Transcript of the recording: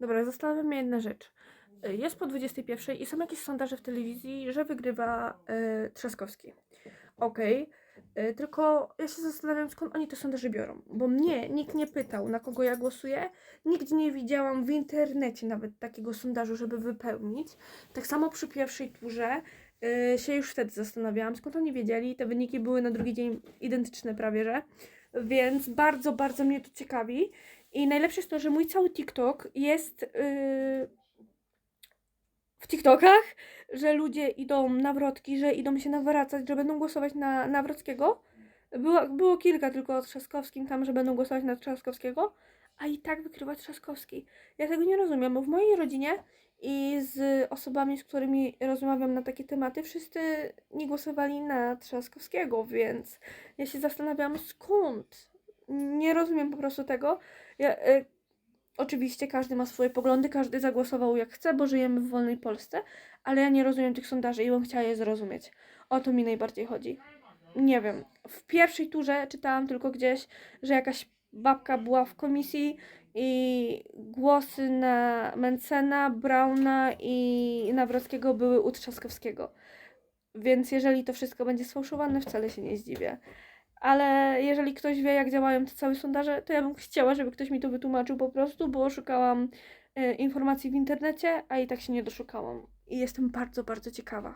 Dobra, zastanawia mnie jedna rzecz. Y, Jest po 21 i są jakieś sondaże w telewizji, że wygrywa y, Trzaskowski. Okej, y, tylko ja się zastanawiam, skąd oni te sondaże biorą. Bo mnie nikt nie pytał, na kogo ja głosuję. Nigdzie nie widziałam w internecie nawet takiego sondażu, żeby wypełnić. Tak samo przy pierwszej turze się już wtedy zastanawiałam, skąd oni wiedzieli. Te wyniki były na drugi dzień identyczne prawie, że. Więc bardzo, bardzo mnie to ciekawi. I najlepsze jest to, że mój cały TikTok jest yy, w TikTokach, że ludzie idą na wrotki, że idą się nawracać, że będą głosować na Nawrockiego. Było, było kilka tylko o Trzaskowskim tam, że będą głosować na Trzaskowskiego, a i tak wykrywa Trzaskowski. Ja tego nie rozumiem, bo w mojej rodzinie i z osobami, z którymi rozmawiam na takie tematy, wszyscy nie głosowali na Trzaskowskiego, więc ja się zastanawiam skąd. Nie rozumiem po prostu tego. Ja, y, oczywiście każdy ma swoje poglądy, każdy zagłosował jak chce, bo żyjemy w wolnej Polsce, ale ja nie rozumiem tych sondaży i bym chciała je zrozumieć. O to mi najbardziej chodzi. Nie wiem. W pierwszej turze czytałam tylko gdzieś, że jakaś babka była w komisji i głosy na Mencena, Brauna i Nawrockiego były u Trzaskowskiego. Więc jeżeli to wszystko będzie sfałszowane, wcale się nie zdziwię. Ale jeżeli ktoś wie, jak działają te całe sondaże, to ja bym chciała, żeby ktoś mi to wytłumaczył po prostu, bo szukałam e, informacji w internecie, a i tak się nie doszukałam. I jestem bardzo, bardzo ciekawa.